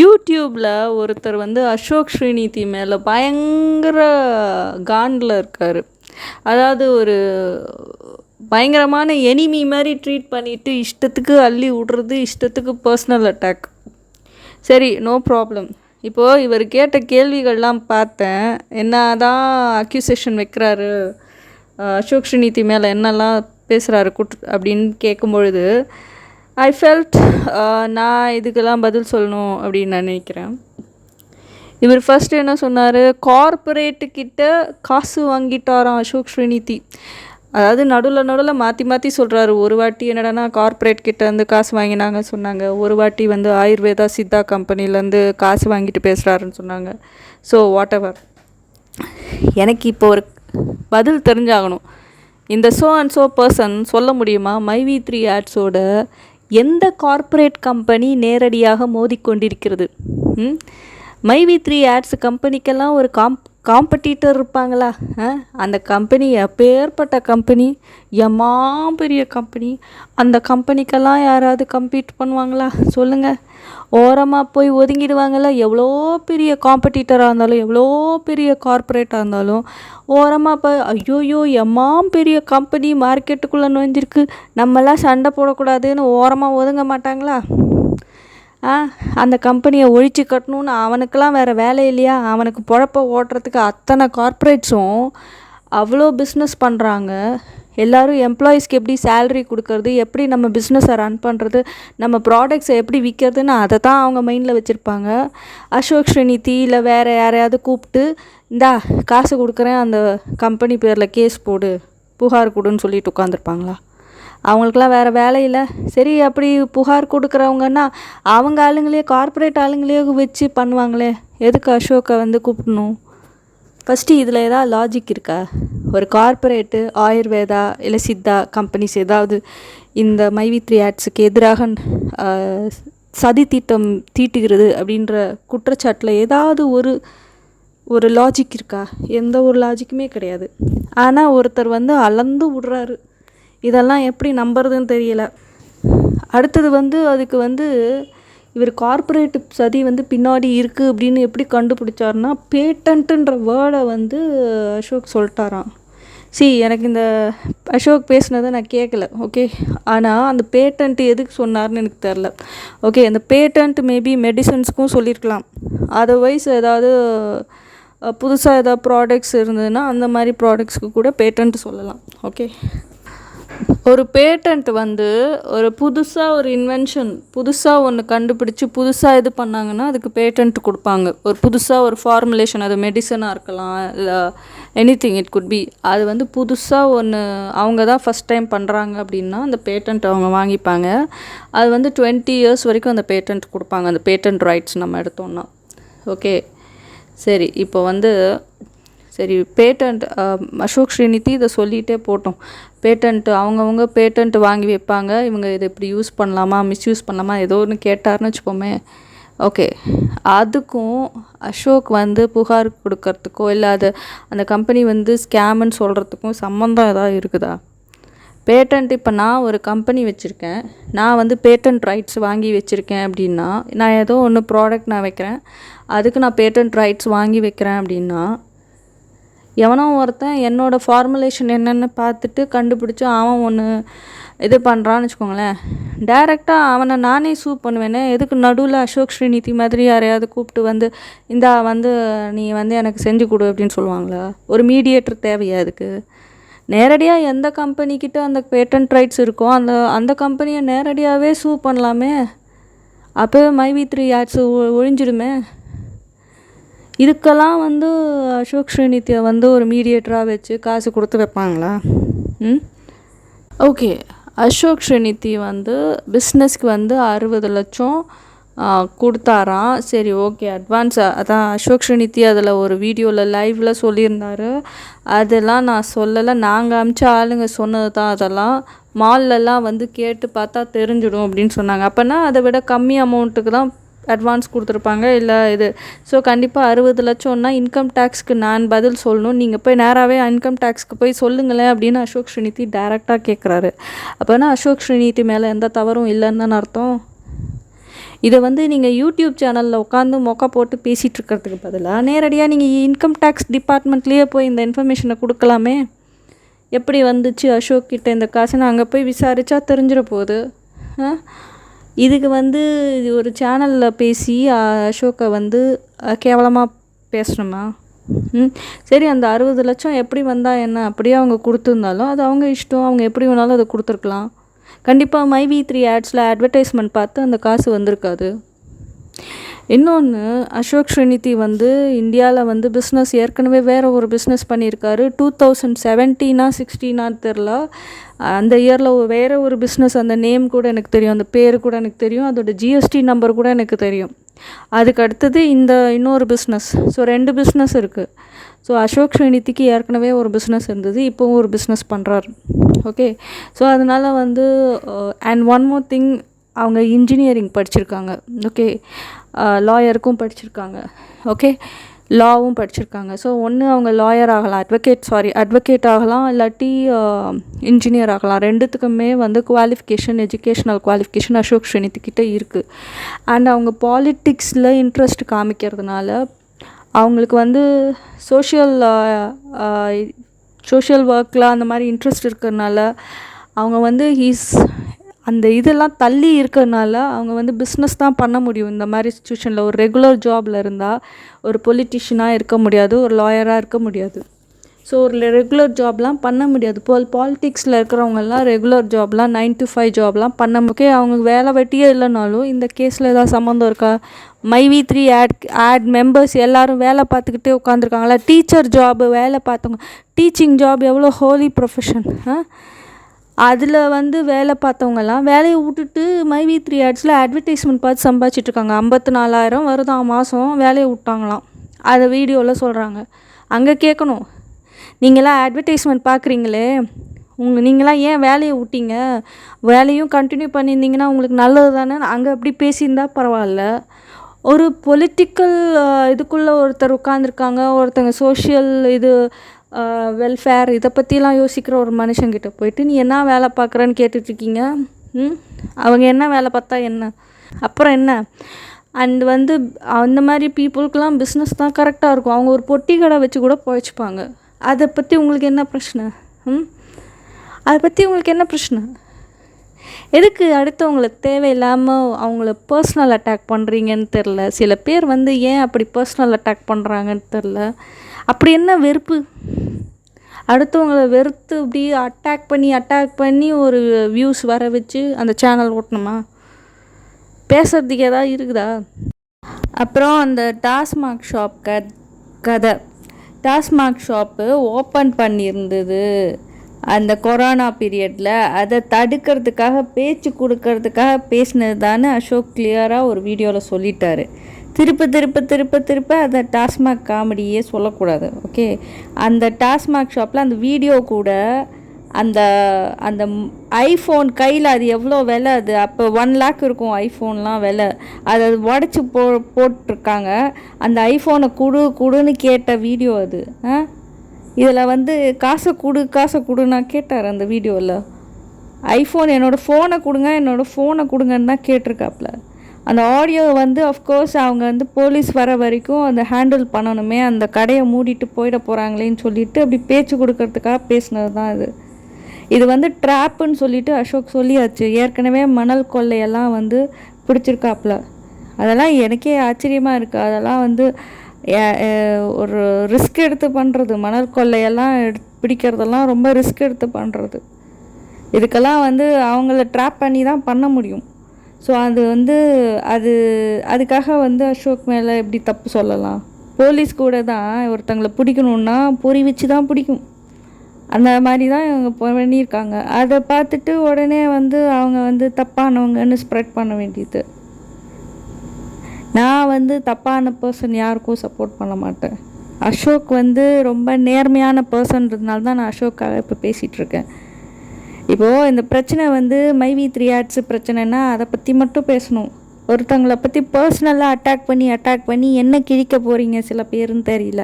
யூடியூப்பில் ஒருத்தர் வந்து அசோக் ஸ்ரீநிதி மேலே பயங்கர காண்டில் இருக்கார். அதாவது ஒரு பயங்கரமான எனிமி மாதிரி ட்ரீட் பண்ணிவிட்டு இஷ்டத்துக்கு அள்ளி விடுறது இஷ்டத்துக்கு பர்சனல் அட்டாக் சரி நோ ப்ராப்ளம் இப்போது இவர் கேட்ட கேள்விகள்லாம் பார்த்தேன். என்ன தான் அக்யூசேஷன் வைக்கிறாரு அசோக் ஸ்ரீநிதி மேலே என்னெல்லாம் பேசுகிறாரு குட் அப்படின்னு கேட்கும்பொழுது ஐ ஃபெல்ட் uh, நான் இதுக்கெல்லாம் பதில் சொல்லணும் அப்படின்னு நான் நினைக்கிறேன். இவர் ஃபஸ்ட்டு என்ன சொன்னார்? கார்பரேட்டுக்கிட்ட காசு வாங்கிட்டாராம் அசோக் ஸ்ரீநிதி. அதாவது நடுவில் நடுவில் மாற்றி மாற்றி சொல்கிறாரு ஒரு வாட்டி என்னடானா கார்ப்பரேட் கிட்ட இருந்து காசு வாங்கினாங்க சொன்னாங்க. ஒரு வாட்டி வந்து ஆயுர்வேதா சித்தா கம்பெனிலேருந்து காசு வாங்கிட்டு பேசுகிறாருன்னு சொன்னாங்க. ஸோ வாட் எவர் எனக்கு இப்போ ஒரு பதில் தெரிஞ்சாகணும். இந்த ஸோ அண்ட் சோ பர்சன் சொல்ல முடியுமா? மைவி த்ரீ ஆட்ஸோட எந்த கார்ப்பரேட் கம்பெனி நேரடியாக மோதிக்கொண்டிருக்கிறது? ம்? மைவி த்ரீ ஆட்ஸ் கம்பெனிக்கெல்லாம் ஒரு காம்ப் காம்படிட்டர் இருப்பாங்களா? ஆ? அந்த கம்பெனி எப்பேற்பட்ட கம்பெனி எம்மா பெரிய கம்பெனி அந்த கம்பெனிக்கெல்லாம் யாராவது கம்பீட் பண்ணுவாங்களா? சொல்லுங்கள் ஓரமாக போய் ஒதுங்கிடுவாங்களா எவ்வளோ பெரிய காம்படிட்டராக இருந்தாலும் எவ்வளோ பெரிய கார்ப்பரேட்டாக இருந்தாலும் ஓரமாக போய் ஐயோயோ எம்மா பெரிய கம்பெனி மார்க்கெட்டுக்குள்ளே நுழைஞ்சிருக்கு. நம்மலாம் சண்டை போடக்கூடாதுன்னு ஓரமாக ஒதுங்க மாட்டாங்களா? அந்த கம்பெனியை ஒழிச்சு கட்டணும்னு அவனுக்கெலாம் வேறு வேலை இல்லையா? அவனுக்கு பொழப்ப ஓட்டுறதுக்கு அத்தனை கார்ப்பரேட்ஸும் அவ்வளோ பிஸ்னஸ் பண்ணுறாங்க எல்லோரும் எம்ப்ளாயீஸ்க்கு எப்படி சேல்ரி கொடுக்கறது எப்படி நம்ம பிஸ்னஸை ரன் பண்ணுறது நம்ம ப்ராடக்ட்ஸை எப்படி விற்கிறதுன்னு அதை தான் அவங்க மைண்டில் வச்சுருப்பாங்க. அசோக் ஸ்ரீநிதி இல்லை வேறு யாரையாவது கூப்பிட்டு இந்தா காசு கொடுக்குறேன் அந்த கம்பெனி பேரில் கேஸ் போடு புகார் கொடுன்னு சொல்லிட்டு உட்காந்துருப்பாங்களா அவங்களுக்குலாம் வேறு வேலை இல்லை. சரி அப்படி புகார் கொடுக்குறவங்கன்னா அவங்க ஆளுங்களே கார்ப்பரேட் ஆளுங்களே வச்சு பண்ணுவாங்களே. எதுக்கு அசோக்கை வந்து கூப்பிடணும்? ஃபஸ்ட்டு இதில் ஏதாவது லாஜிக் இருக்கா? ஒரு கார்ப்பரேட்டு ஆயுர்வேதா இல்லை சித்தா கம்பெனிஸ் ஏதாவது இந்த மைவி த்ரீ ஆட்ஸுக்கு எதிராக சதி தீட்டம் தீட்டுகிறது அப்படின்ற குற்றச்சாட்டில் ஏதாவது ஒரு ஒரு லாஜிக் இருக்கா? எந்த ஒரு லாஜிக்குமே கிடையாது. ஆனால் ஒருத்தர் வந்து அளந்து விடுறாரு. இதெல்லாம் எப்படி நம்புறதுன்னு தெரியல. அடுத்தது வந்து அதுக்கு வந்து இவர் கார்ப்பரேட் சதி வந்து பின்னாடி இருக்குது அப்படின்னு எப்படி கண்டுபிடிச்சாருன்னா பேட்டன்ட்டுன்ற வேர்டை வந்து அசோக் சொல்லிட்டாராம். சி எனக்கு இந்த அசோக் பேசுனதை நான் கேட்கல ஓகே ஆனால் அந்த பேட்டன்ட் எதுக்கு சொன்னார்னு எனக்கு தெரில ஓகே அந்த பேட்டன்ட் மேபி மெடிசன்ஸ்க்கும் சொல்லியிருக்கலாம் அதர்வைஸ் ஏதாவது புதுசாக ஏதாவது ப்ராடக்ட்ஸ் இருந்ததுன்னா அந்த மாதிரி ப்ராடக்ட்ஸ்க்கு கூட பேட்டன்ட் சொல்லலாம் ஓகே ஒரு பேட்டன்ட் வந்து ஒரு புதுசாக ஒரு இன்வென்ஷன் புதுசாக ஒன்று கண்டுபிடிச்சி புதுசாக இது பண்ணாங்கன்னா அதுக்கு பேட்டன்ட் கொடுப்பாங்க. ஒரு புதுசாக ஒரு ஃபார்முலேஷன் அது மெடிசனாக இருக்கலாம் இல்லை anything it could be அது வந்து புதுசாக ஒன்று அவங்க தான் ஃபஸ்ட் டைம் பண்ணுறாங்க அப்படின்னா அந்த பேட்டன்ட் அவங்க வாங்கிப்பாங்க. அது வந்து டுவெண்ட்டி இயர்ஸ் வரைக்கும் அந்த பேட்டன்ட் கொடுப்பாங்க. அந்த பேட்டன்ட் ரைட்ஸ் நம்ம எடுத்தோம்னா. ஓகே சரி இப்போ வந்து சரி பேட்டன்ட் அசோக் ஸ்ரீநிதி இதை சொல்லிகிட்டே போட்டோம். பேட்டன்ட் அவங்கவுங்க பேட்டன்ட் வாங்கி வைப்பாங்க. இவங்க இதை இப்படி யூஸ் பண்ணலாமா மிஸ்யூஸ் பண்ணலாமா ஏதோ ஒன்று கேட்டார்னு வச்சுப்போமே ஓகே அதுக்கும் அசோக் வந்து புகார் கொடுக்கறதுக்கோ இல்லை அது அந்த கம்பெனி வந்து ஸ்கேமுன்னு சொல்கிறதுக்கும் சம்மந்தம் ஏதாவது இருக்குதா? பேட்டன்ட் இப்போ நான் ஒரு கம்பெனி வச்சுருக்கேன். நான் வந்து பேட்டன்ட் ரைட்ஸ் வாங்கி வச்சுருக்கேன் அப்படின்னா நான் ஏதோ ஒன்று ப்ராடக்ட் நான் வைக்கிறேன். அதுக்கு நான் பேட்டன்ட் ரைட்ஸ் வாங்கி வைக்கிறேன் அப்படின்னா எவனோ ஒருத்தன் என்னோடய ஃபார்முலேஷன் என்னென்னு பார்த்துட்டு கண்டுபிடிச்சி அவன் ஒன்று இது பண்ணுறான்னு வச்சுக்கோங்களேன். டைரெக்டாக அவனை நானே சூ பண்ணுவேனே. எதுக்கு நடுவில் அசோக் ஸ்ரீநிதி மாதிரி யாரையாவது கூப்பிட்டு வந்து இந்தா வந்து நீ வந்து எனக்கு செஞ்சு கொடு அப்படின்னு சொல்லுவாங்களா? ஒரு மீடியேட்டர் தேவையா அதுக்கு? நேரடியாக எந்த கம்பெனிக்கிட்ட அந்த பேட்டன்ட் ரைட்ஸ் இருக்கோ அந்த அந்த கம்பெனியை நேரடியாகவே சூ பண்ணலாமே. அப்போவே மைவி த்ரீ ஆட்ஸ் ஒழிஞ்சிடுமே. இதுக்கெல்லாம் வந்து அசோக் ஸ்ரீநித்தியை வந்து ஒரு மீடியேட்டராக வச்சு காசு கொடுத்து வைப்பாங்களா? ம்? ஓகே அசோக் ஸ்ரீநிதி வந்து பிஸ்னஸ்க்கு வந்து அறுபது லட்சம் கொடுத்தாராம். சரி ஓகே அட்வான்ஸ் அதான் அசோக் ஸ்ரீநிதி அதில் ஒரு வீடியோவில் லைவில் சொல்லியிருந்தாரு. அதெல்லாம் நான் சொல்லலை. நாங்கள் அமிச்ச ஆளுங்க சொன்னது தான் அதெல்லாம். மால்லலாம் வந்து கேட்டு பார்த்தா தெரிஞ்சிடும் அப்படின்னு சொன்னாங்க. அப்போனா அதை விட கம்மி அமௌண்ட்டுக்கு தான் அட்வான்ஸ் கொடுத்துருப்பாங்க இல்லை இது. ஸோ கண்டிப்பாக அறுபது லட்சம்னா இன்கம் டேக்ஸ்க்கு நான் பதில் சொல்லணும். நீங்கள் போய் நேராகவே இன்கம் டேக்ஸ்க்கு போய் சொல்லுங்களேன் அப்படின்னு அசோக் ஸ்ரீநிதி டைரெக்டாக கேட்குறாரு அப்போனா அசோக் ஸ்ரீநிதி மேலே எந்த தவறும் இல்லைன்னு தானே அர்த்தம். இதை வந்து நீங்கள் யூடியூப் சேனலில் உட்காந்து மொக்க போட்டு பேசிகிட்டு இருக்கிறதுக்கு பதிலாக நேரடியாக நீங்கள் இன்கம் டேக்ஸ் டிபார்ட்மெண்ட்லேயே போய் இந்த இன்ஃபர்மேஷனை கொடுக்கலாமே? எப்படி வந்துச்சு அசோக் கிட்ட இந்த காசுன்னு அங்கே போய் விசாரித்தா தெரிஞ்சிட போகுது ஆ? இதுக்கு வந்து இது ஒரு சேனலில் பேசி அசோக்கை வந்து கேவலமாக பேசணுமா? ம். சரி அந்த அறுபது லட்சம் எப்படி வந்தால் என்ன? அப்படியே அவங்க கொடுத்துருந்தாலும் அது அவங்க இஷ்டம். அவங்க எப்படி வேணாலும் அதை கொடுத்துருக்கலாம். கண்டிப்பாக மைவி த்ரீ ஆட்ஸில் அட்வர்டைஸ்மெண்ட் பார்த்து அந்த காசு வந்திருக்காது. இன்னொன்று அசோக் ஸ்ரீநிதி வந்து இந்தியாவில் வந்து பிஸ்னஸ் ஏற்கனவே வேறு ஒரு பிஸ்னஸ் பண்ணியிருக்காரு. டூ தௌசண்ட் செவன்டீனா சிக்ஸ்டீனா தெரில. அந்த இயரில் வேறு ஒரு பிஸ்னஸ் அந்த நேம் கூட எனக்கு தெரியும். அந்த பேர் கூட எனக்கு தெரியும். அதோட ஜிஎஸ்டி நம்பர் கூட எனக்கு தெரியும். அதுக்கு அடுத்தது இந்த இன்னொரு பிஸ்னஸ் ஸோ ரெண்டு பிஸ்னஸ் இருக்குது ஸோ அசோக் ஸ்ரீநிதிக்கு ஏற்கனவே ஒரு பிஸ்னஸ் இருந்தது. இப்போவும் ஒரு பிஸ்னஸ் பண்ணுறாரு ஓகே ஸோ அதனால் வந்து அண்ட் ஒன் மோர் திங் அவங்க இன்ஜினியரிங் படிச்சிருக்காங்க. ஓகே லாயருக்கும் படிச்சிருக்காங்க. ஓகே லாவும் படிச்சிருக்காங்க. ஸோ ஒன்று அவங்க லாயர் ஆகலாம் அட்வொகேட் சாரி அட்வொகேட் ஆகலாம் இல்லாட்டி இன்ஜினியர் ஆகலாம். ரெண்டுத்துக்குமே வந்து குவாலிஃபிகேஷன் எஜுகேஷ்னல் குவாலிஃபிகேஷன் அசோக் ஸ்ரீனித்துக்கிட்ட இருக்குது அண்ட் அவங்க பாலிட்டிக்ஸில் இன்ட்ரெஸ்ட் காமிக்கிறதுனால அவங்களுக்கு வந்து சோஷியல் சோஷியல் ஒர்க்கில் அந்த மாதிரி இன்ட்ரெஸ்ட் இருக்கிறதுனால அவங்க வந்து ஹீஸ் அந்த இதெல்லாம் தள்ளி இருக்கிறனால அவங்க வந்து பிஸ்னஸ் தான் பண்ண முடியும். இந்த மாதிரி சுச்சுவேஷனில் ஒரு ரெகுலர் ஜாபில் இருந்தால் ஒரு பொலிட்டிஷியனாக இருக்க முடியாது ஒரு லாயராக இருக்க முடியாது. ஸோ ஒரு ரெகுலர் ஜாப்லாம் பண்ண முடியாது. போல் பாலிட்டிக்ஸில் இருக்கிறவங்கெல்லாம் ரெகுலர் ஜாப்லாம் நைன் டு ஃபைவ் ஜாப்லாம் பண்ண முக்கே அவங்க வேலை வெட்டியே இல்லைனாலும் இந்த கேஸில் ஏதாவது சம்மந்தம் இருக்கா? மைவி த்ரீ ஆட் ஆட் மெம்பர்ஸ் எல்லோரும் வேலை பார்த்துக்கிட்டே உட்காந்துருக்காங்களா டீச்சர் ஜாபு வேலை பார்த்தவங்க டீச்சிங் ஜாப் எவ்வளோ ஹோலி ப்ரொஃபஷன் அதில் வந்து வேலை பார்த்தவங்கலாம் வேலையை விட்டுட்டு மைவி த்ரீ ஆட்ஸில் அட்வர்டைஸ்மெண்ட் பார்த்து சம்பாதிச்சிட்ருக்காங்க ஐம்பத்து நாலாயிரம் வருதாம் மாதம் வேலையை விட்டாங்களாம். அதை வீடியோவில் சொல்கிறாங்க அங்கே கேட்கணும் நீங்களாம் அட்வர்டைஸ்மெண்ட் பார்க்குறீங்களே. உங்கள் நீங்களாம் ஏன் வேலையை விட்டீங்க? வேலையும் கண்டினியூ பண்ணியிருந்தீங்கன்னா உங்களுக்கு நல்லது தானே? அங்கே அப்படி பேசியிருந்தா பரவாயில்ல. ஒரு பொலிட்டிக்கல் இதுக்குள்ளே ஒருத்தர் உட்காந்துருக்காங்க ஒருத்தங்க சோஷியல் இது வெல்ஃபேர் இதை பற்றிலாம் யோசிக்கிற ஒரு மனுஷங்கிட்ட போயிட்டு நீ என்ன வேலை பார்க்குறேன்னு கேட்டுட்ருக்கீங்க? ம் அவங்க என்ன வேலை பார்த்தா என்ன? அப்புறம் என்ன? அண்ட் வந்து அந்த மாதிரி பீப்புளுக்கெலாம் பிஸ்னஸ் தான் கரெக்டாக இருக்கும். அவங்க ஒரு பொட்டி கடை வச்சு கூட பொழைச்சிப்பாங்க. அதை பற்றி உங்களுக்கு என்ன பிரச்சனை? ம்? அதை பற்றி உங்களுக்கு என்ன பிரச்சனை? எதுக்கு அடுத்தவங்களை தேவையில்லாமல் அவங்கள பர்சனல் அட்டாக் பண்ணுறீங்கன்னு தெரில சில பேர் வந்து ஏன் அப்படி பர்சனல் அட்டாக் பண்ணுறாங்கன்னு தெரில அப்படி என்ன வெறுப்பு? அடுத்தவங்கள வெறுத்து இப்படி அட்டாக் பண்ணி அட்டாக் பண்ணி ஒரு வியூஸ் வர வச்சு அந்த சேனல் ஓட்டணுமா? பேசுகிறதுக்கு எதாவது இருக்குதா? அப்புறம் அந்த டாஸ்மாக் ஷாப் க கதை. டாஸ்மாக் ஷாப்பு ஓப்பன் பண்ணியிருந்தது. அந்த கொரோனா பீரியடில் அதை தடுக்கிறதுக்காக பேச்சு கொடுக்கறதுக்காக பேசினது தானே அசோக் கிளியராக ஒரு வீடியோவில் சொல்லிட்டாரு. திருப்ப திருப்ப திருப்ப திருப்ப அந்த டாஸ்மாக் காமெடியே சொல்லக்கூடாது ஓகே அந்த டாஸ்மாக் ஷாப்பில் அந்த வீடியோ கூட அந்த அந்த ஐஃபோன் கையில் அது எவ்வளோ விலை அது? அப்போ ஒன் லேக் இருக்கும் ஐஃபோன்லாம் விலை. அதை உடச்சி போ போட்டிருக்காங்க. அந்த ஐஃபோனை கொடு கொடுன்னு கேட்ட வீடியோ அது ஆ? இதில் வந்து காசை கொடு காசை கொடுன்னா கேட்டார் அந்த வீடியோவில் ஐஃபோன் என்னோடய ஃபோனை கொடுங்க என்னோடய ஃபோனை கொடுங்கன்னு தான் கேட்டிருக்காப்புல. அந்த ஆடியோ வந்து அஃப்கோர்ஸ் அவங்க வந்து போலீஸ் வர வரைக்கும் அந்த ஹேண்டில் பண்ணணுமே அந்த கடையை மூடிட்டு போயிட போகிறாங்களேன்னு சொல்லிட்டு அப்படி பேச்சு கொடுக்கறதுக்காக பேசினது தான் இது. இது வந்து ட்ராப்புன்னு சொல்லிட்டு அசோக் சொல்லியாச்சு. ஏற்கனவே மணல் கொள்ளையெல்லாம் வந்து பிடிச்சிருக்காப்புல. அதெல்லாம் எனக்கே ஆச்சரியமாக இருக்குது அதெல்லாம் வந்து ஏ- ஒரு ரிஸ்க் எடுத்து பண்ணுறது மணல் கொள்ளையெல்லாம் எடு பிடிக்கிறதெல்லாம் ரொம்ப ரிஸ்க் எடுத்து பண்ணுறது இதுக்கெல்லாம் வந்து அவங்கள ட்ராப் பண்ணி தான் பண்ண முடியும். ஸோ அது வந்து அது அதுக்காக வந்து அசோக் மேலே எப்படி தப்பு சொல்லலாம்? போலீஸ் கூட தான் ஒருத்தங்களை பிடிக்கணுன்னா பொறி வச்சு தான் பிடிக்கும். அந்த மாதிரி தான் இவங்க பண்ணியிருக்காங்க. அதை பார்த்துட்டு உடனே வந்து அவங்க வந்து தப்பானவங்கன்னு ஸ்ப்ரெட் பண்ண வேண்டியது. நான் வந்து தப்பான பர்சன் யாருக்கும் சப்போர்ட் பண்ண மாட்டேன். அசோக் வந்து ரொம்ப நேர்மையான பர்சன்றதுனால தான் நான் அசோக்காக இப்போ பேசிகிட்ருக்கேன் இப்போது இந்த பிரச்சனை வந்து மைவி த்ரீ ஆர்ட்ஸ் பிரச்சனைனா அதை பற்றி மட்டும் பேசணும். ஒருத்தங்களை பற்றி பர்சனலாக அட்டாக் பண்ணி அட்டாக் பண்ணி என்ன கிழிக்க போகிறீங்க சில பேருன்னு தெரியல.